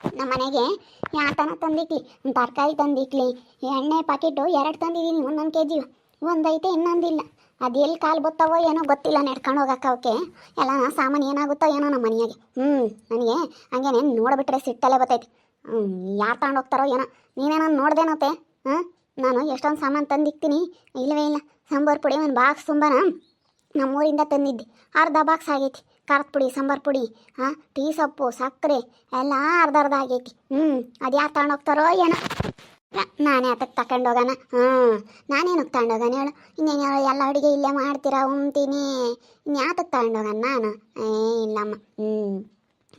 ನಮ್ಮ ಮನೆಗೆ ಯಾತನ ತಂದಿಕ್ಲಿ ತರಕಾರಿ ತಂದಿಕ್ಲಿ ಎಣ್ಣೆ ಪಾಕೆಟು ಎರಡು ತಂದಿದ್ದೀನಿ, ಒಂದೊಂದು ಕೆ ಜಿ ಒಂದೈತೆ, ಇನ್ನೊಂದಿಲ್ಲ. ಅದು ಎಲ್ಲಿ ಕಾಲು ಬತ್ತಾವೋ ಏನೋ ಗೊತ್ತಿಲ್ಲ ನಡ್ಕೊಂಡು ಹೋಗಕ್ಕೆ ಅವಕ್ಕೆ ಎಲ್ಲ ಸಾಮಾನು ಏನಾಗುತ್ತೋ ಏನೋ ನಮ್ಮ ಮನೆಯಾಗೆ. ಹ್ಞೂ ನನಗೆ ಹಂಗೇನೆ ನೋಡಿಬಿಟ್ರೆ ಸಿಟ್ಟಲ್ಲೇ ಬತ್ತೈತಿ. ಹ್ಞೂ ಯಾರು ತಗೊಂಡು ಹೋಗ್ತಾರೋ ಏನೋ. ನೀನೇನೋ ನೋಡ್ದೇನತ್ತೆ ಹಾಂ? ನಾನು ಎಷ್ಟೊಂದು ಸಾಮಾನು ತಂದಿಕ್ತೀನಿ. ಇಲ್ಲವೇ ಇಲ್ಲ. ಸಾಂಬಾರು ಪುಡಿ ಒಂದು ಬಾಕ್ಸ್ ತುಂಬನ ನಮ್ಮೂರಿಂದ ತಂದಿದ್ದೆ. ಅರ್ಧ ಬಾಕ್ಸ್ ಆಗೈತಿ. ಖಾರದ ಪುಡಿ, ಸಾಂಬಾರು ಪುಡಿ ಹಾಂ ಟೀ ಸೊಪ್ಪು, ಸಕ್ಕರೆ ಎಲ್ಲ ಅರ್ಧ ಅರ್ಧ ಆಗೈತಿ. ಹ್ಞೂ ಅದು ಯಾರು ತಗೊಂಡೋಗ್ತಾರೋ ಏನೋ. ನಾನೇ ಅದಕ್ಕೆ ತಗೊಂಡು ಹೋಗೋಣ. ಹ್ಞೂ ನಾನೇನಕ್ಕೆ ತಗೊಂಡು ಹೋಗೋಣ ಹೇಳು. ಇನ್ನೇನು ಹೇಳು, ಎಲ್ಲ ಅಡುಗೆ ಇಲ್ಲೇ ಮಾಡ್ತೀರಾ ಉಣ್ತೀನಿ ಇನ್ಯಾತಕ್ಕೆ ತಗೊಂಡು ಹೋಗೋಣ ನಾನು? ಏ, ಇಲ್ಲಮ್ಮ. ಹ್ಞೂ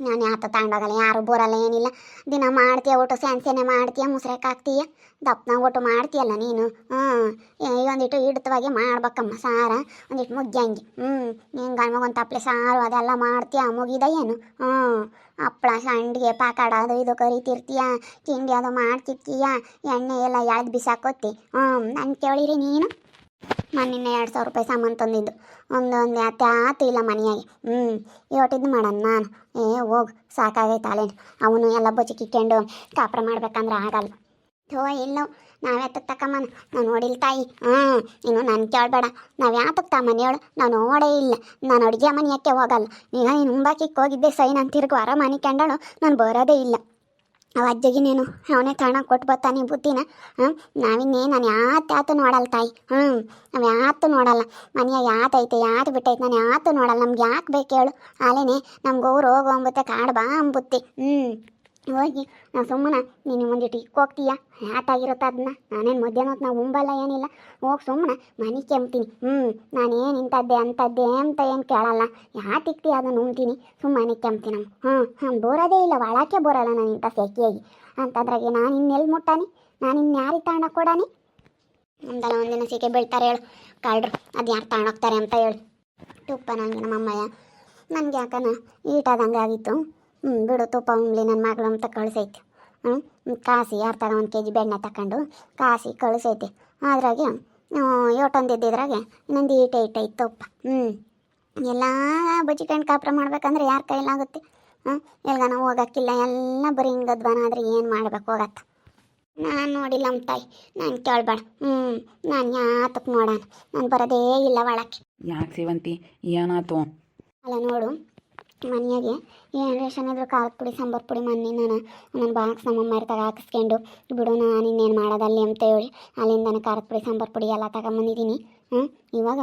ನಾನು ಯಾತ ತಗೊಂಡೋಗಲ್ಲ ಯಾರು ಬರಲ್ಲ, ಏನಿಲ್ಲ. ದಿನ ಮಾಡ್ತೀಯ, ಒಟ್ಟು ಸ್ಯಾನ್ಸೇನೆ ಮಾಡ್ತೀಯ ಮುಸ್ರೆಕ್ ಹಾಕ್ತೀಯ. ದಪ್ಪನ ಒಟ್ಟು ಮಾಡ್ತೀಯಲ್ಲ ನೀನು? ಹ್ಞೂ. ಒಂದಿಟ್ಟು ಹಿಡಿತವಾಗಿ ಮಾಡ್ಬೇಕಮ್ಮ ಸಾರ. ಒಂದಿಟ್ಟು ಮುಗ್ಯಂಗೆ ಹ್ಞೂ. ನೀನು ಗಂಡ್ಮಗೊಂದು ತಪ್ಪಲೆ ಸಾರು, ಅದೆಲ್ಲ ಮಾಡ್ತೀಯ, ಮುಗಿದ ಏನು? ಹ್ಞೂ. ಹಪ್ಪಳ ಸಂಡಿಗೆ, ಪಾಕಾಡ, ಅದು ಇದು ಕರಿತಿರ್ತೀಯ. ತಿಂಡಿ ಅದು ಮಾಡ್ತಿರ್ತೀಯ. ಎಣ್ಣೆ ಎಲ್ಲ ಎಳ್ದು ಬಿಸಾಕೋತಿ? ಹ್ಞೂ. ನಾನು ಕೇಳಿರಿ ನೀನು. ಮೊನ್ನೆ ಎರಡು ಸಾವಿರ ರೂಪಾಯಿ ಸಾಮಾನು ತಂದಿದ್ದು. ಒಂದೊಂದು ಯಾತ ಆತು ಇಲ್ಲ ಮನೆಯಾಗೆ. ಹ್ಞೂ. ಇವತ್ತಿದ್ದು ಮಾಡೋಣ ನಾನು. ಏ, ಹೋಗ್, ಸಾಕಾಗೈತೆ ಅಲೇನು ಅವನು ಎಲ್ಲ ಬಚ್ಚಿಕ್ಕೊಂಡು ಕಾಪ್ರ ಮಾಡ್ಬೇಕಂದ್ರೆ ಆಗಲ್ಲ. ಥೋ ಇಲ್ಲ ನಾವು. ತಕ್ಕಮ್ಮನ ನಾನು ನೋಡಿಲ್ಲ ತಾಯಿ. ಹ್ಞೂ ಇನ್ನು ನಾನು ಕೇಳಬೇಡ. ನಾವು ಯಾತಕ್ಕೆ ತಮ್ಮನ ಹೇಳು? ನಾನು ನೋಡೇ ಇಲ್ಲ. ನಾನು ಅಡುಗೆ ಮನೆ ಹೋಗಲ್ಲ. ಈಗ ನೀನು ಮುಂಬಾಕಿಗೆ ಹೋಗಿದ್ದೆ ಸೈ ನಾನು ತಿರುಗು ಹೊರ ಮನೆ ಕಂಡಳು. ನಾನು ಬರೋದೇ ಇಲ್ಲ. ಅವ ಅಜ್ಜಗೆ ನೀನು, ಅವನೇ ತಗೊಂಡು ಕೊಟ್ಟು ಬರ್ತಾನೆ ಬುದ್ಧಿನ ಹ್ಞೂ ನಾವಿನ್ನೇ, ನಾನು ಯಾತ ಯಾತು ನೋಡಲ್ಲ ತಾಯಿ ಹ್ಞೂ ನಾವು ಯಾತು ನೋಡಲ್ಲ. ಮನೆಯಾಗ ಯಾತೈತೆ ಯಾತು ಬಿಟ್ಟೈತೆ, ನಾನು ಯಾತು ನೋಡಲ್ಲ. ನಮ್ಗೆ ಯಾಕೆ ಬೇಕು ಹೇಳು? ಅಲ್ಲೇನೆ ನಮ್ಗೆ ಊರು ಹೋಗು ಅಂಬುತ್ತೆ ಕಾಡು ಬಾ ಅಂಬುತ್ತೆ ಹ್ಞೂ ಹೋಗಿ ನಾವು ಸುಮ್ಮನೆ, ನೀನು ಒಂದಿಟ್ಟು ಇಕ್ಕೋಗ್ತೀಯ ಯಾತಾಗಿರುತ್ತೆ ಅದನ್ನ ನಾನೇನು ಮಧ್ಯಾಹ್ನ ಹೊತ್ತು ನಾವು ಉಂಬಲ್ಲ ಏನಿಲ್ಲ. ಹೋಗಿ ಸುಮ್ಮನೆ, ಮನೆ ಕೆಮ್ತೀನಿ. ಹ್ಞೂ ನಾನೇನು ಇಂಥದ್ದೇ, ಅಂಥದ್ದೇ ಅಂತ ಏನು ಕೇಳಲ್ಲ. ಯಾತಿಕ್ತಿ ಅದನ್ನು ಉಣ್ತೀನಿ? ಸುಮ್ಮನೆ ಕೆಮ್ತೀನಿ ಹ್ಞೂ ಹ್ಞೂ ಬೋರೋದೇ ಇಲ್ಲ. ಒಳಕ್ಕೆ ಬೋರಲ್ಲ ನಾನು ಇಂಥ ಸೆಕೆಯಾಗಿ ಅಂತಂದ್ರಾಗೆ ನಾನು ಇನ್ನೆಲ್ಲಿ ಮುಟ್ಟಾನಿ? ನಾನು ಇನ್ಯಾರಿಗೆ ತಾಣ ಕೊಡಾನಿ? ಒಂದಲ್ಲ ಒಂದಿನ ಸೀಕೆ ಬೀಳ್ತಾರೆ ಹೇಳು. ಕಾಳ್ರು ಅದು ಯಾರು ತಗೊಂಡೋಗ್ತಾರೆ ಅಂತ ಹೇಳು. ತುಪ್ಪ ನಂಗೆ ನಮ್ಮ ಅಮ್ಮಯ್ಯ ನನಗೆ ಯಾಕನ ಈಟಾದಂಗೆ ಆಗಿತ್ತು ಹ್ಞೂ ಬಿಡು ತುಪ್ಪ ಉಂಬ್ಲಿ ನನ್ನ ಮಗಳು ಅಂತ ಕಳಿಸೈತೆ. ಹ್ಞೂ ಕಾಸಿ ಅರ್ಧ ತಗ ಒಂದು ಕೆ ಜಿ ಬೆಣ್ಣೆ ತಗೊಂಡು ಕಾಸಿ ಕಳಿಸೈತೆ. ಅದ್ರಾಗೆ ಯೋಟೊಂದಿದ್ದಿದ್ರಾಗೆ ಇನ್ನೊಂದು ಈಟ ಈಟ ಇತ್ತು ತುಪ್ಪ. ಹ್ಞೂ ಎಲ್ಲ ಬಜ್ಜಿಕೊಂಡು ಕಾಪ್ರ ಮಾಡ್ಬೇಕಂದ್ರೆ ಯಾರ ಕೈಲಾಗುತ್ತೆ ಹಾಂ ಎಲ್ಗಾನ ಹೋಗಕ್ಕಿಲ್ಲ ಎಲ್ಲ ಬರೀ ಹಿಂಗದ್ವಾನ ಆದರೆ ಏನು ಮಾಡ್ಬೇಕು ಹೋಗತ್ತೆ? ನಾನು ನೋಡಿಲ್ಲ ನಮ್ಮ ತಾಯಿ ನಾನು ಕೇಳಬೇಡ. ಹ್ಞೂ ನಾನು ಯಾತಕ್ಕೆ ನೋಡೋಣ ನಾನು ಬರೋದೇ ಇಲ್ಲ ಒಳಕ್ಕೆ. ಯಾಕೆ ಸೇವಂತಿ ಏನಾತು? ಅಲ್ಲ ನೋಡು ಮನೆಯಾಗೆ. ಏನು ರೇಷನ್ ಇದ್ರು ಖಾರದ ಪುಡಿ, ಸಾಂಬಾರು ಪುಡಿ, ಮೊನ್ನೆ ನಾನು ನನ್ನ ಬಾಕ್ಸ್ ನಮ್ಮಮ್ಮ ಇರ್ತಾಗ ಹಾಕಿಸ್ಕೊಂಡು, ಬಿಡು, ನಾನು ಇನ್ನೇನು ಮಾಡೋದಲ್ಲಿ ಅಂತ ಹೇಳಿ ಅಲ್ಲಿಂದನೇ ಖಾರದ ಪುಡಿ, ಸಾಂಬಾರು ಪುಡಿ ಎಲ್ಲ ತಗೊಂಬಂದಿದ್ದೀನಿ. ಹ್ಞೂ ಇವಾಗ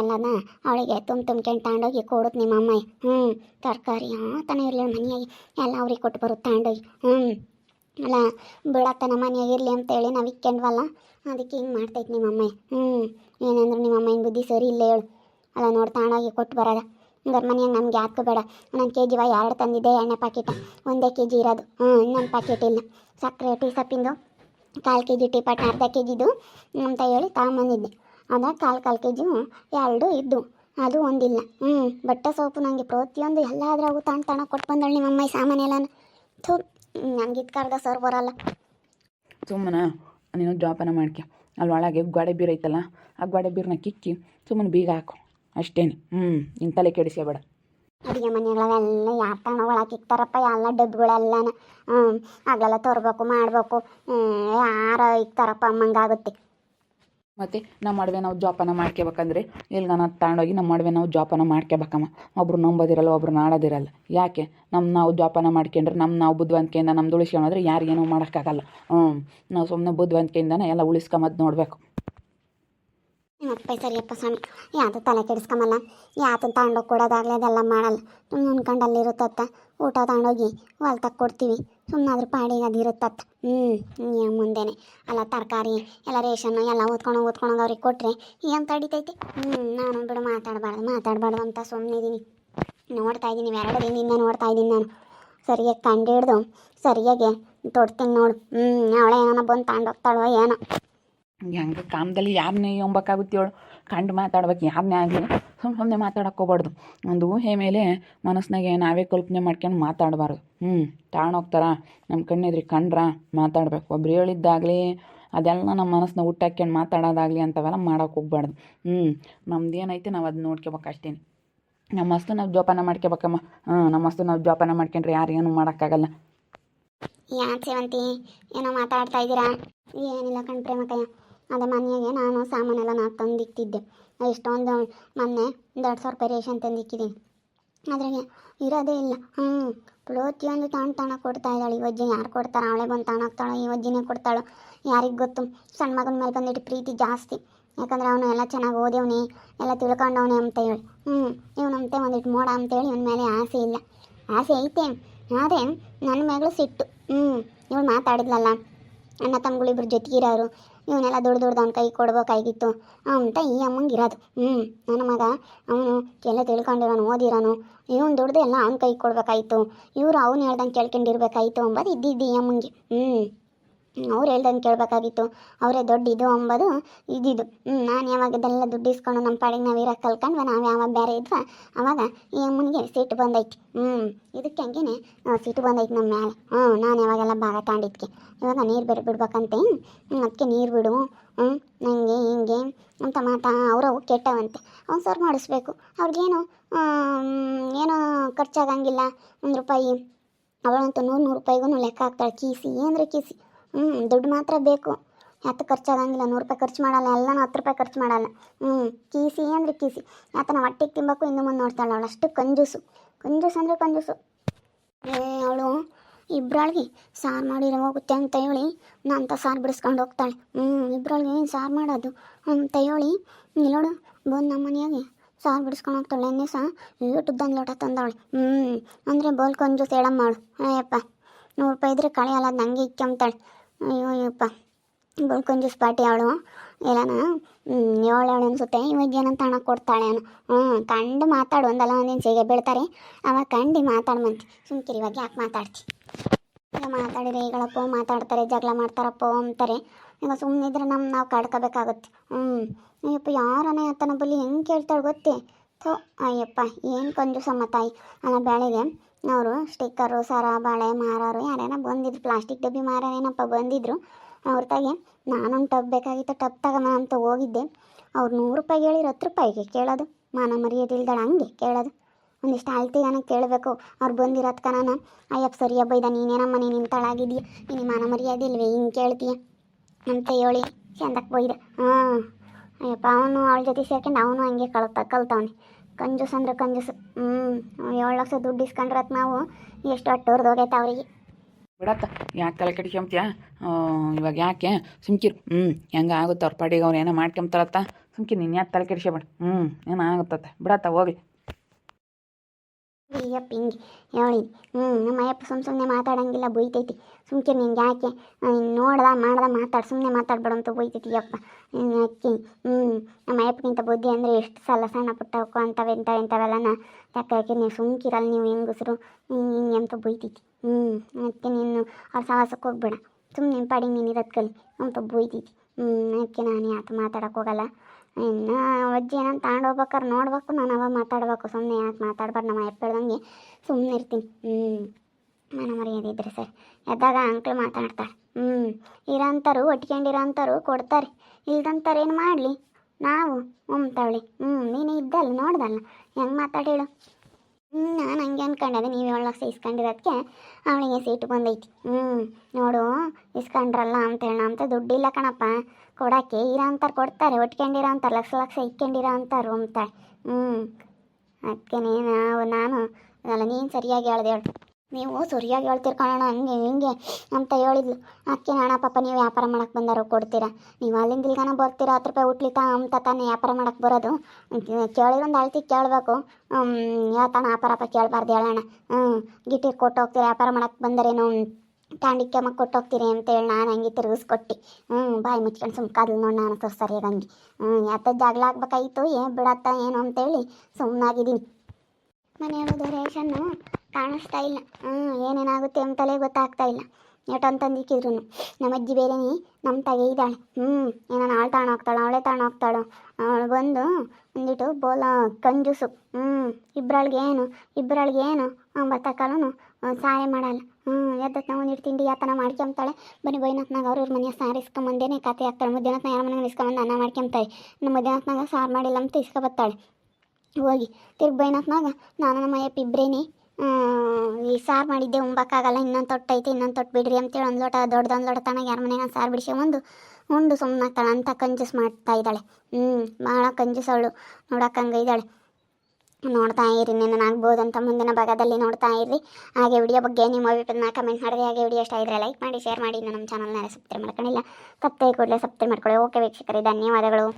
ಎಲ್ಲನ ಅವಳಿಗೆ ತುಂಬ ತುಂಬ್ಕೊಂಡು ತಗೊಂಡೋಗಿ ಕೊಡುತ್ತೆ ನಿಮ್ಮ ಅಮ್ಮ ಹ್ಞೂ ತರಕಾರಿ ತಾನೇ ಇರಲಿ ಮನೆಯಾಗಿ. ಎಲ್ಲ ಅವ್ರಿಗೆ ಕೊಟ್ಟು ಬರುತ್ತೆ ತಗೊಂಡೋಗಿ. ಹ್ಞೂ ಅಲ್ಲ, ಬಿಡತ್ತನ ನಮ್ಮ ಮನೆಯಾಗ ಇರಲಿ ಅಂತೇಳಿ ನಾವು ಇಕ್ಕೊಂಡ್ವಲ್ಲ, ಅದಕ್ಕೆ ಹಿಂಗೆ ಮಾಡ್ತೈತೆ ನಿಮ್ಮ ಅಮ್ಮ ಹ್ಞೂ ಏನಂದ್ರೆ ನಿಮ್ಮ ಅಮ್ಮನ ಬುದ್ಧಿ ಸರಿ ಇಲ್ಲ ಹೇಳು. ಅಲ್ಲ ನೋಡಿ, ತಗೊಂಡೋಗಿ ಕೊಟ್ಟು ಬರೋದ. ಹಂಗಾರೆ ಮನೆಯಾಗ ನಮ್ಗೆ ಯಾಕೆ ಬೇಡ. ನಾನು ಕೆ ಜಿ ಎರಡು ತಂದಿದ್ದೆ, ಎಣ್ಣೆ ಪ್ಯಾಕೆಟ್ ಒಂದೇ ಕೆ ಜಿ ಇರೋದು. ಹ್ಞೂ ಇನ್ನೊಂದು ಪ್ಯಾಕೆಟ್ ಇಲ್ಲ. ಸಕ್ಕರೆ ಟೀ ಸಪ್ಪಿಂದು, ಕಾಲು ಕೆ ಜಿ ಟೀ ಅರ್ಧ ಕೆ ಜಿದು ಅಂತ ಹೇಳಿ ತಗೊಂಬಂದಿದ್ದೆ. ಅದಾಗ ಕಾಲು ಕಾಲು ಕೆ ಜಿ ಎರಡು ಇದ್ದು. ಅದು ಒಂದಿಲ್ಲ. ಹ್ಞೂ ಬಟ್ಟೆ ಸೋಪು ನನಗೆ ಪ್ರತಿಯೊಂದು ಎಲ್ಲಾದ್ರಾಗೂ ತಾನು ತಾಣ ಕೊಟ್ಟು ಬಂದಳು ನಿಮ್ಮ ಅಮ್ಮ ಈ ಸಾಮಾನೆಲ್ಲನ ಥೂ ನನಗೆ ಕರ್ದ ಸರ್ ಬರಲ್ಲ. ಸುಮ್ಮನೆ ನೀನು ಜೋಪಾನ ಮಾಡ್ಕೆ. ಅಲ್ಲಿ ಒಳಗೆ ಗೋಡೆ ಬೀರ್ ಐತಲ್ಲ, ಆ ಗೋಡೆ ಬೀರನ್ನ ಕಿಕ್ಕಿ ಸುಮ್ಮನೆ ಬೀಗ ಹಾಕು. ಅಷ್ಟೇನೆ. ಹ್ಞೂ ನಿನ್ನ ತಲೆ ಕೆಡಿಸ್ಕೋಬೇಡ ಅಡುಗೆ ಮನೆಗಳೆಲ್ಲ ಯಾರು ತಗೊಂಡು ಒಳಗೆ ಇಕ್ತಾರಪ್ಪ ಎಲ್ಲ ಡಬ್ಬಿಗಳೆಲ್ಲನ ಹ್ಞೂ ಆಗಲೆಲ್ಲ ತರಬೇಕು ಮಾಡಬೇಕು. ಯಾರ ಇಕ್ತಾರಪ್ಪ ಅಮ್ಮಂಗಾಗುತ್ತೆ ಮತ್ತು ನಮ್ಮ ಮಡುವೆ ನಾವು ಜೋಪಾನ ಮಾಡ್ಕೋಬೇಕಂದ್ರೆ ಎಲ್ಗಾನ ತಗೊಂಡೋಗಿ ನಮ್ಮ ಮಡುವೆ ನಾವು ಜೋಪಾನ ಮಾಡ್ಕೋಬೇಕಮ್ಮ ಒಬ್ರು ನಂಬೋದಿರಲ್ಲ ಒಬ್ರು ನಾಡೋದಿರಲ್ಲ. ಯಾಕೆ? ನಮ್ಮ ನಾವು ಜೋಪಾನ ಮಾಡ್ಕೊಂಡ್ರೆ ನಮ್ಮ ನಾವು ಬುದ್ಧಿವಂತಿಕೆಯಿಂದ ನಮ್ದು ಉಳಿಸ್ಕೊಂಡ್ರೆ ಯಾರಿಗೇನೂ ಮಾಡೋಕ್ಕಾಗಲ್ಲ. ಹ್ಞೂ ನಾವು ಸುಮ್ಮನೆ ಬುದ್ಧಿವಂತಿಕೆಯಿಂದನೇ ಎಲ್ಲ ಉಳಿಸ್ಕೊಂಬದು ನೋಡಬೇಕು. ನಿಮ್ಮಪ್ಪ ಸರಿಯಪ್ಪ ಸ್ವಾಮಿ. ಯಾವುದು ತಲೆ ಕೆಡಿಸ್ಕೊಂಬಲ್ಲ. ಯಾತನ ತಗೊಂಡೋಗಿ ಕೊಡೋದಾಗಲಿ ಅದೆಲ್ಲ ಮಾಡಲ್ಲ. ಸುಮ್ಮನೆ ಅನ್ಕೊಂಡು ಅಲ್ಲಿರುತ್ತತ್ತ ಊಟ ತಗೊಂಡೋಗಿ ಹೊಲ್ತಕ್ಕ ಕೊಡ್ತೀವಿ. ಸುಮ್ಮನೆ ಅದ್ರ ಪಾಡಿಗೆ ಅದು ಇರುತ್ತತ್ತ ಹ್ಞೂ ಮುಂದೆನೆ. ಅಲ್ಲ, ತರಕಾರಿ, ಎಲ್ಲ ರೇಷನ್ನು ಎಲ್ಲ ಓದ್ಕೊಂಡು ಓದ್ಕೊಂಡು ಅವ್ರಿಗೆ ಕೊಟ್ಟರೆ ಏನು ತಡಿತೈತಿ? ಹ್ಞೂ ನಾನು ಬಿಡು, ಮಾತಾಡಬಾರ್ದು ಮಾತಾಡಬಾರ್ದು ಅಂತ ಸುಮ್ಮನೆ ಇದ್ದೀನಿ ನೋಡ್ತಾ ಇದ್ದೀನಿ ಎರಡು ದಿನದಿಂದ ನೋಡ್ತಾ ಇದ್ದೀನಿ ನಾನು. ಸರಿಯಾಗಿ ಕಂಡು ಹಿಡ್ದು, ಸರಿಯಾಗಿ ತೊಡ್ತೀನಿ ನೋಡು. ಹ್ಞೂ ಅವಳೆ ಏನೋ ಬಂದು ತಗೊಂಡೋಗ್ತಾಳೋ ಏನೋ. ಹೆಂಗೆ ಕಾಮದಲ್ಲಿ ಯಾರನ್ನೇ ಹೇಳು ಕಂಡು ಮಾತಾಡ್ಬೇಕು ಯಾರನ್ನೇ ಆಗಲಿ ಸುಮ್ಮನೆ ಸುಮ್ಮನೆ ಮಾತಾಡೋಕ್ಕೋಬಾರ್ದು ಒಂದು ಊಹೆ ಮೇಲೆ ಮನಸ್ಸಿನಾಗೆ ನಾವೇ ಕಲ್ಪನೆ ಮಾಡ್ಕೊಂಡು ಮಾತಾಡಬಾರ್ದು. ಹ್ಞೂ ತಾಣೋಗ್ತಾರ ನಮ್ಮ ಕಣ್ಣೆದ್ರಿಗೆ ಕಂಡ್ರ ಮಾತಾಡಬೇಕು. ಒಬ್ರು ಹೇಳಿದ್ದಾಗಲಿ ಅದೆಲ್ಲ ನಮ್ಮ ಮನಸ್ಸನ್ನ ಹುಟ್ಟಾಕ್ಯಂಡು ಮಾತಾಡೋದಾಗಲಿ ಅಂಥವೆಲ್ಲ ಮಾಡೋಕೆ ಹೋಗ್ಬಾರ್ದು. ಹ್ಞೂ ನಮ್ದು ಏನೈತೆ ನಾವು ಅದು ನೋಡ್ಕೋಬೇಕು ಅಷ್ಟೇ. ನಮ್ಮ ಮಸ್ತು ನಾವು ಜೋಪಾನ ಮಾಡ್ಕೋಬೇಕಮ್ಮ. ಹ್ಞೂ ನಮ್ಮ ಮಸ್ತು ನಾವು ಜೋಪಾನ ಮಾಡ್ಕೊಂಡ್ರೆ ಯಾರು ಏನೂ ಮಾಡೋಕ್ಕಾಗಲ್ಲ. ಯಾಕೆ ಸೇವಂತಿ, ಏನೋ ಮಾತಾಡ್ತಾ ಇದ್ದೀರಾ? ಏನಿಲ್ಲ ಕಣ್ ಪ್ರೇಮಕಯ್ಯ ಅದೇ ಮನೆಯಾಗೆ ನಾನು ಸಾಮಾನೆಲ್ಲ ನಾನು ತಂದಿಟ್ಟಿದ್ದೆ. ಎಷ್ಟೊಂದು ಮೊನ್ನೆ ಒಂದು ಎರಡು ಸಾವಿರ ರೂಪಾಯಿ ರೇಷನ್ ತಂದಿಕ್ಕಿದ್ದೀನಿ ಅದ್ರಾಗೆ ಇರೋದೇ ಇಲ್ಲ. ಹ್ಞೂ ಪ್ರತಿಯೊಂದು ತಾಣ ತಾಣ ಕೊಡ್ತಾ ಇದ್ದಾಳೆ. ಈ ವಜ್ಜೆ ಯಾರು ಕೊಡ್ತಾರೆ ಅವಳೆ ಬಂದು ತಾಣಾಗ್ತಾಳೆ ಈ ವಜ್ಜಿನೇ ಕೊಡ್ತಾಳೆ. ಯಾರಿಗೆ ಗೊತ್ತು? ಸಣ್ಣ ಮಗನ ಮೇಲೆ ಬಂದಿಟ್ಟು ಪ್ರೀತಿ ಜಾಸ್ತಿ. ಯಾಕಂದ್ರೆ ಅವನು ಎಲ್ಲ ಚೆನ್ನಾಗಿ ಓದ್ಯವನೆ, ಎಲ್ಲ ತಿಳ್ಕೊಂಡವನೇ ಅಂತ ಹೇಳಿ. ಹ್ಞೂ ಇವನಂತೆ ಒಂದಿಟ್ಟು ಮೋಡ ಅಂತೇಳಿ ಇವನ ಮೇಲೆ ಆಸೆ ಇಲ್ಲ. ಆಸೆ ಐತೆ. ಆದರೆ ನನ್ನ ಮಗಳು ಸಿಟ್ಟು. ಹ್ಞೂ ಇವಳು ಮಾತಾಡಿದ್ಲಲ್ಲ. ಅಣ್ಣ ತಮ್ಮಗಳಿಬ್ರು ಜೊತೆಗಿರೋರು, ಇವನ್ನೆಲ್ಲ ದೊಡ್ಡ ದೊಡ್ಡ ಅವ್ನ ಕೈ ಕೊಡ್ಬೇಕಾಗಿತ್ತು. ಅಂತ ಈ ಅಮ್ಮಂಗೆ ಇರೋದು. ಹ್ಞೂ ನನ್ನ ಮಗ, ಅವನು ಎಲ್ಲ ತಿಳ್ಕೊಂಡಿರೋನು, ಓದಿರೋನು. ಇವನು ದುಡ್ದು ಎಲ್ಲ ಅವ್ನ ಕೈ ಕೊಡ್ಬೇಕಾಯ್ತು. ಇವರು ಅವನು ಹೇಳ್ದಂಗೆ ಕೇಳ್ಕೊಂಡಿರ್ಬೇಕಾಯ್ತು ಅಂಬೋದು ಇದ್ದಿದ್ದು ಈ ಅಮ್ಮಂಗೆ. ಹ್ಞೂ ಅವ್ರು ಹೇಳ್ದಂಗೆ ಕೇಳಬೇಕಾಗಿತ್ತು. ಅವರೇ ದೊಡ್ಡ ಇದು ಅಂಬೋದು ಇದಿದು. ನಾನು ಯಾವಾಗ ಇದೆಲ್ಲ ದುಡ್ಡು ಇಸ್ಕೊಂಡು ನಮ್ಮ ಪಾಡಿಗೆ ನಾವು ಇರೋಕೆ ಕಲ್ಕೊಂಡ್ವ, ನಾವು ಯಾವಾಗ ಬೇರೆ ಇದ್ವ, ಅವಾಗ ಈ ಅಮ್ಮನಿಗೆ ಸಿಟ್ಟು ಬಂದೈತಿ. ಹ್ಞೂ ಇದಕ್ಕೆ ಹಂಗೇನೆ ಸೀಟು ಬಂದೈತಿ ನಮ್ಮ ಮೇಲೆ ಹ್ಞೂ ನಾನು ಯಾವಾಗೆಲ್ಲ ಭಾಗ ತಾಂಡಿದ್ಕೆ. ಇವಾಗ ನೀರು ಬೇರೆ ಬಿಡ್ಬೇಕಂತೆ. ಅದಕ್ಕೆ ನೀರು ಬಿಡು. ಹ್ಞೂ ನನಗೆ ಹಿಂಗೆ ಅಂತ ಮಾತಾ ಅವರವು ಕೆಟ್ಟವಂತೆ. ಅವ್ನು ಸರ್ ಮಾಡಿಸ್ಬೇಕು. ಅವ್ರಿಗೇನು ಏನು ಏನೋ ಖರ್ಚಾಗಂಗಿಲ್ಲ. ಒಂದು ರೂಪಾಯಿ, ಅವಳಂತೂ ನೂರು ನೂರು ರೂಪಾಯಿಗೂ ಲೆಕ್ಕ ಹಾಕ್ತಾಳೆ. ಕೀಸಿ ಏನಂದ್ರೆ ಕೀಸಿ. ಹ್ಞೂ ದುಡ್ಡು ಮಾತ್ರ ಬೇಕು. ಹತ್ತು ಖರ್ಚಾಗಂಗಿಲ್ಲ ನೂರು ರೂಪಾಯಿ ಖರ್ಚು ಮಾಡಲ್ಲ ಎಲ್ಲನೂ ಹತ್ತು ರೂಪಾಯಿ ಖರ್ಚು ಮಾಡಲ್ಲ. ಹ್ಞೂ ಕೀಸಿ ಅಂದರೆ ಕೀಸಿ. ಆತನ ಹೊಟ್ಟೆಗೆ ತಿನ್ನಬೇಕು ಇನ್ನು ಮುಂದೆ ನೋಡ್ತಾಳೆ ಅವಳು. ಅಷ್ಟು ಕಂಜೂಸು. ಕಂಜೂಸು ಅಂದರೆ ಕಂಜೂಸು. ಏ, ಅವಳು ಇಬ್ಬರೊಳಗೆ ಸಾರು ಮಾಡಿರೋ ಹೋಗುತ್ತೆ ಅಂತ ಹೇಳಿ ಅಂತ ಸಾರು ಬಿಡಿಸ್ಕೊಂಡು ಹೋಗ್ತಾಳೆ. ಹ್ಞೂ ಇಬ್ರೊಳಗೆ ಏನು ಸಾರು ಮಾಡೋದು ಅಂತ ಹೇಳಿ ಇಲ್ಲಿ ನೋಡು ಬಂದು ನಮ್ಮ ಮನೆಯಾಗೆ ಸಾರು ಬಿಡಿಸ್ಕೊಂಡು ಹೋಗ್ತಾಳೆ. ಎಣ್ಣೆ ಸಹ ಯೂಟ್ಯೂಬ್ದಂಗೆ ಲೋಟ ತಂದವಳು. ಹ್ಞೂ ಅಂದರೆ ಬೋಲ್ ಕೊಂಜು ಹೇಳಮ್ಮ ಮಾಡು ಅಯ್ಯಪ್ಪ ನೂರು ರೂಪಾಯಿ ಇದ್ರೆ ಕಳೆಯಲ್ಲ ಅದು ನನಗೆ ಇಕ್ಕೊಂತಾಳೆ ಅಯ್ಯೋ, ಅಯ್ಯಪ್ಪ. ಜ್ಯೂಸ್ ಪಾಟಿ ಅವಳು. ಎಲ್ಲನ ಏಳು ಏಳು ಅನ್ಸುತ್ತೆ. ಇವಾಗ ಏನಂತ ಹಣ ಕೊಡ್ತಾಳೆ ಅನು ಹ್ಞೂ ಕಂಡು ಮಾತಾಡು ಒಂದಲ್ಲ ಒಂದಿನ ಸಿಗೆ ಬೀಳ್ತಾರೆ. ಅವಾಗ ಕಂಡು ಮಾತಾಡ್ಮಂತಿ ಸುಮ್ಕಿರಿ, ಇವಾಗ ಯಾಕೆ ಮಾತಾಡ್ತಿ? ಈಗ ಮಾತಾಡಿದ್ರೆ ಈಗಳಪ್ಪ ಮಾತಾಡ್ತಾರೆ, ಜಗಳ ಮಾಡ್ತಾರಪ್ಪ ಅಂತಾರೆ. ಈಗ ಸುಮ್ಮನೆ ಇದ್ರೆ ನಮ್ಮ ನಾವು ಕಡ್ಕೋಬೇಕಾಗುತ್ತೆ. ಹ್ಞೂ ಅಯ್ಯಪ್ಪ, ಯಾರನೇ ಆತನ ಬಲ್ಲಿ ಹೆಂಗೆ ಕೇಳ್ತಾಳೆ ಗೊತ್ತೇ? ಥೋ ಅಯ್ಯಪ್ಪ, ಏನು ಕಂಜೂಸಮ್ಮ ತಾಯಿ? ಅಲ್ಲ ಬೆಳೆಗೆ ಅವರು ಸ್ಟಿಕ್ಕರು ಸರ, ಬಾಳೆ, ಮಾರೋರು ಯಾರೇನ ಬಂದಿದ್ರು. ಪ್ಲಾಸ್ಟಿಕ್ ಡಬ್ಬಿ ಮಾರೋರೇನಪ್ಪ ಬಂದಿದ್ರು. ಅವ್ರ ತಾಗೆ ನಾನೊಂದು ಟಬ್ ಬೇಕಾಗಿತ್ತು, ಟಬ್ ನಾನು ಅಂತ ಹೋಗಿದ್ದೆ. ಅವ್ರು ನೂರು ರೂಪಾಯಿ ಹೇಳಿರು ಹತ್ತು ರೂಪಾಯಿಗೆ ಕೇಳೋದು. ಮಾನ ಮರ್ಯಾದೆ ಇಲ್ದಳ ಹಂಗೆ ಕೇಳೋದು. ಒಂದಿಷ್ಟು ಅಳ್ತಿಗಾನ ಕೇಳಬೇಕು. ಅವ್ರು ಬಂದಿರೋದು ನಾನು ಅಯ್ಯಪ್ಪ ಸರಿಯ ಇದ ನೀನೇನಮ್ಮ, ನೀನು ತಳಾಗಿದೀಯ? ನೀನು ಮಾನ ಮರ್ಯಾದೆ ಇಲ್ವೇ? ಹಿಂಗೆ ಕೇಳ್ತೀಯ? ಅಂತ ಹೇಳಿ ಚಂದಕ್ಕೆ ಬೈದೆ. ಹಾಂ ಅಯ್ಯಪ್ಪ, ಅವನು ಅವಳ ಜೊತೆ ಸೇರ್ಕೊಂಡು ಅವನು ಹಂಗೆ ಕಳ್ತ, ಕಲ್ತವನೆ. ಕಂಜೂಸ್ ಅಂದ್ರೆ ಕಂಜೂಸ್. ಹ್ಞೂ ಏಳು ಲಕ್ಷ ದುಡ್ಡು ಇಸ್ಕೊಂಡ್ರತ್ ನಾವು. ಎಷ್ಟು ಅಟ್ಟೋರ್ದು ಹೋಗೈತೆ ಅವರಿಗೆ. ಬಿಡತ್ತ ಯಾಕೆ ತಲೆ ಕೆಡಿಸ್ಕೊಂಬ್ತೀಯ? ಇವಾಗ ಯಾಕೆ? ಸುಮ್ಕಿರು. ಹ್ಞೂ ಹೆಂಗೆ ಆಗುತ್ತೆ ಅವ್ರ ಪಾಡಿಗೆ ಅವ್ರು ಏನೋ ಮಾಡ್ಕೊಂತಾರತ್ತ ಸುಮ್ಕಿ ನೀನು ಯಾಕೆ ತಲೆ ಕೆಡಿಸ್ಕೊಬೇಡ? ಹ್ಞೂ ಏನೋ ಆಗುತ್ತತ್ತ ಬಿಡತ್ತ, ಹೋಗ್ಲಿ. ಅಯ್ಯಪ್ಪ ಹಿಂಗೆ ಹೇಳಿ. ಹ್ಞೂ ನಮ್ಮ ಅಯ್ಯಪ್ಪ ಸುಮ್ಮ ಸುಮ್ಮನೆ ಮಾತಾಡಂಗಿಲ್ಲ, ಬೈತೈತಿ. ಸುಮ್ಕೆ ನಿಂಗೆ ಯಾಕೆ? ನೋಡ್ದ, ಮಾಡ್ದ, ಮಾತಾಡಿ ಸುಮ್ಮನೆ ಮಾತಾಡ್ಬೇಡ ಅಂತ ಬೈತೈತಿ, ಯಪ್ಪ. ಅಕ್ಕಿ. ಹ್ಞೂ ನಮ್ಮ ಅಯ್ಯಪ್ಪಗಿಂತ ಬುದ್ಧಿ ಅಂದರೆ ಎಷ್ಟು ಸಲ ಸಣ್ಣ ಪುಟ್ಟವಕ್ಕೂ ಅಂತವೆ, ಇಂಥವು, ಇಂಥವೆಲ್ಲನ. ಯಾಕೆ ನೀವು ಸುಮ್ಕಿರಲ್ಲ, ನೀವು ಹೆಂಗಸರು? ಹಿಂಗೆ ಹಿಂಗೆ ಅಂತ ಬೈತೈತಿ. ಹ್ಞೂ ಅದಕ್ಕೆ ನೀನು ಅವ್ರ ಸವಾಸಕ್ಕೆ ಹೋಗ್ಬೇಡ. ಸುಮ್ಮನೆ ಪಾಡಿಗೆ ನೀನು ಇರೋದು ಕಲಿ ಅಂತ ಬೈತೈತಿ. ಹ್ಞೂ ಅದಕ್ಕೆ ನಾನು ಯಾಕೆ ಮಾತಾಡಕ್ಕೆ ಹೋಗಲ್ಲ? ಇನ್ನು ಅಜ್ಜಿ ಏನಂತ ತಗೊಂಡು ಹೋಗ್ಬೇಕಾರೆ ನೋಡ್ಬೇಕು, ನಾನು ಅವಾಗ ಮಾತಾಡ್ಬೇಕು. ಸುಮ್ಮನೆ ಯಾಕೆ ಮಾತಾಡ್ಬಾರ್ದು ನಮ್ಮ ಅಪ್ಪ ಹೇಳ್ದಂಗೆ ಸುಮ್ಮನೆ ಇರ್ತೀನಿ. ಹ್ಞೂ ಮನ ಮರ್ಯಾದೆ ಇದ್ರೆ ಸರ್. ಎದ್ದಾಗ ಅಂಕ್ಳು ಮಾತಾಡ್ತಾರೆ ಹ್ಞೂ ಇರೋಂಥರು ಒಟ್ಕೊಂಡಿರೋಂಥರು ಕೊಡ್ತಾರೆ. ಇಲ್ದಂಥವ್ರು ಏನು ಮಾಡಲಿ? ನಾವು ಉಮ್ತಾವಳಿ ಹ್ಞೂ ನೀನು ಇದ್ದಲ್ಲ, ನೋಡ್ದಲ್ಲ. ಹೆಂಗೆ ಮಾತಾಡೇಳು ಹ್ಞೂ ನಾನು ಹಂಗೆ ಅನ್ಕೊಂಡೆ ನೀವು ಹೇಳಕ್ಕೆ ಲಕ್ಷ ಇಸ್ಕೊಂಡಿರೋದಕ್ಕೆ ಅವಳಿಗೆ ಸೀಟ್ ಬಂದೈತಿ. ಹ್ಞೂ ನೋಡು, ಇಸ್ಕೊಂಡ್ರಲ್ಲ ಅಂತ ಹೇಳೋಣ ಅಂತ ದುಡ್ಡಿಲ್ಲ ಕಣಪ್ಪ. ಕೊಡೋಕ್ಕೆ ಇರೋ ಅಂತಾರೆ, ಕೊಡ್ತಾರೆ, ಒಟ್ಕೊಂಡಿರೋ ಅಂತಾರೆ, ಲಕ್ಷ ಲಕ್ಷ ಇಟ್ಕೊಂಡಿರೋ ಅಂತಾರೆ ಅಂತಾಳೆ ಹ್ಞೂ ಅದಕ್ಕೆ ನಾವು, ನಾನು ಅಲ್ಲ ನೀನು ಸರಿಯಾಗಿ ಹೇಳ್ದೆ ಹೇಳು. ನೀವು ಸರಿಯಾಗಿ ಹೇಳ್ತೀರಿ ಕಣಣ್ಣ, ಹಂಗೆ, ಹಿಂಗೆ ಅಂತ ಹೇಳಿದ್ಲು. ಅಕ್ಕಿ ಅಣ್ಣ ಪಾಪ ನೀವು ವ್ಯಾಪಾರ ಮಾಡೋಕೆ ಬಂದಾರೋ ಕೊಡ್ತೀರಾ? ನೀವು ಅಲ್ಲಿಂದ ಇಲ್ಲಿಗಾನ ಬರ್ತೀರಾ? ಹತ್ತು ರೂಪಾಯಿ ಉಟ್ಲಿತಾ ಅಂತ ತಾನೇ ವ್ಯಾಪಾರ ಮಾಡಕ್ಕೆ ಬರೋದು? ಕೇಳಿರೊಂದು ಅಳ್ತಿ ಕೇಳಬೇಕು. ಹೇಳ್ತಾಣ ವ್ಯಾಪಾರಪ್ಪ ಕೇಳಬಾರ್ದು ಹೇಳೋಣ ಹ್ಞೂ ಗಿಟ್ಟಿ ಕೊಟ್ಟು ಹೋಗ್ತೀರಿ? ವ್ಯಾಪಾರ ಮಾಡಕ್ಕೆ ಬಂದರೇನು? ತಾಂಡಿಕ್ಕೆ ಮಕ್ಕ ಕೊಟ್ಟು ಹೋಗ್ತೀರಿ ಅಂತ ಹೇಳಿ ನಾನು ಹಂಗೆ ತಿರುಗಿಸ್ಕೊಟ್ಟು. ಹ್ಞೂ ಬಾಯಿ ಮುಚ್ಕೊಂಡು ಸುಮ್ಕಾದ್ಲು ನೋಡಿ ನಾನು ಸರಿಯಾಗಿ ಹಂಗೆ. ಹ್ಞೂ ಯಾತ ಜಗಳ ಆಗ್ಬೇಕಾಯ್ತು? ಏನು ಬಿಡತ್ತ, ಏನು ಅಂತೇಳಿ ಸುಮ್ಮನಾಗಿದ್ದೀನಿ ಮನೆಯವರು ರೇಷನ್ನು ಕಾಣಿಸ್ತಾ ಇಲ್ಲ. ಹ್ಞೂ ಏನೇನಾಗುತ್ತೆ ಅಂತಲೇ ಗೊತ್ತಾಗ್ತಾ ಇಲ್ಲ. ಎಷ್ಟಂತಂದಿಕ್ಕಿದ್ರು ನಮ್ಮ ಅಜ್ಜಿ ಬೇರೆನಿ ನಮ್ಮ ತಗೆ ಇದ್ದಾಳೆ. ಹ್ಞೂ ಏನೋ ಅವಳು ತಾಣ ಹೋಗ್ತಾಳೆ ಅವಳೇ ತಾಣ ಹೋಗ್ತಾಳು. ಅವಳು ಬಂದು ಒಂದಿಟ್ಟು ಬೋಲ, ಕಂಜೂಸು. ಹ್ಞೂ ಇಬ್ಬರೊಳಗೆ ಏನು ಇಬ್ಬರೊಳಗೆ ಏನು? ಬತ್ತಕಲ್ಲೂ ಸಹಾಯ ಮಾಡಲ್ಲ. ಹ್ಞೂ ಎದ್ದತ್ ನಾವು ಒಂದಿಟ್ಟು ತಿಂಡಿ ಯಾತನ ಮಾಡ್ಕೊಂತಾಳೆ ಬನ್ನಿ ಬೈನತ್ನಾಗ ಅವ್ರ ಮನೆಯ ಸಾರು ಇಸ್ಕೊಂಬಂದೇನೆ ಕತೆ ಹಾಕ್ತಾಳೆ ಮಧ್ಯಾಹ್ನತ್ನ ಯಾರ ಮನೆಗೆ ಇಸ್ಕೊಂಬಂದು ಅನ್ನ ಮಾಡ್ಕೊಂತಾಳೆ ನಮ್ಮ ಮಧ್ಯಾಹ್ನತ್ನಾಗ ಸಾರು ಮಾಡಿಲ್ಲ ಅಂತ ಇಸ್ಕೊಬತ್ತಾಳೆ. ಹೋಗಿ, ತಿರ್ಗಿ ಬೈನತ್ನಾಗ ನಾನು ನಮ್ಮ ಅಯ್ಯಪ್ಪ ಇಬ್ಬರೇನೆ ಈ ಸಾರು ಮಾಡಿದ್ದೆ ಉಂಬಕ್ಕಾಗಲ್ಲ, ಇನ್ನೊಂದು ತೊಟ್ಟ ಐತೆ, ಇನ್ನೊಂದು ತೊಟ್ಟು ಬಿಡ್ರಿ ಅಂತೇಳಿ ಒಂದು ಲೋಟ ದೊಡ್ಡದೊಂದು ಲೋಟ ತನಗೆ ಯಾರ ಮನೆಗೆ ಸಾರು ಒಂದು ಉಂಡು ಸುಮ್ಮನಾಗ್ತಾಳೆ ಅಂತ ಕಂಜೂಸ್ ಮಾಡ್ತಾ ಇದ್ದಾಳೆ. ಹ್ಞೂ ಭಾಳ ಕಂಜೂಸ್ ಅವಳು ನೋಡಕ್ಕೆ ಹಂಗೆ ಇದ್ದಾಳೆ. ನೋಡ್ತಾ ಇರಿ ಆಗ್ಬೋದು ಅಂತ ಮುಂದಿನ ಭಾಗದಲ್ಲಿ ನೋಡ್ತಾ ಇರಿ ಹಾಗೆ ವಿಡಿಯೋ ಬಗ್ಗೆ ನಿಮ್ಮ ಅಭಿಪ್ರಾಯನ ಕಮೆಂಟ್ ಮಾಡಿದ್ರೆ ಹಾಗೆ ವಿಡಿಯೋ ಇಷ್ಟ ಇದ್ರೆ ಲೈಕ್ ಮಾಡಿ ಶೇರ್ ಮಾಡಿ. ಇನ್ನು ನಮ್ಮ ಚಾನಲ್ನ ಸಬ್ಸ್ಕ್ರೈಬ್ ಮಾಡ್ಕೊಂಡಿಲ್ಲ, ಸಬ್ಸ್ಕ್ರೈಬ್ ಕೂಡಲೇ ಸಬ್ಸ್ಕ್ರೈಬ್ ಮಾಡ್ಕೊಳ್ಳಿ. ಓಕೆ ವೀಕ್ಷಕರೇ, ಧನ್ಯವಾದಗಳು.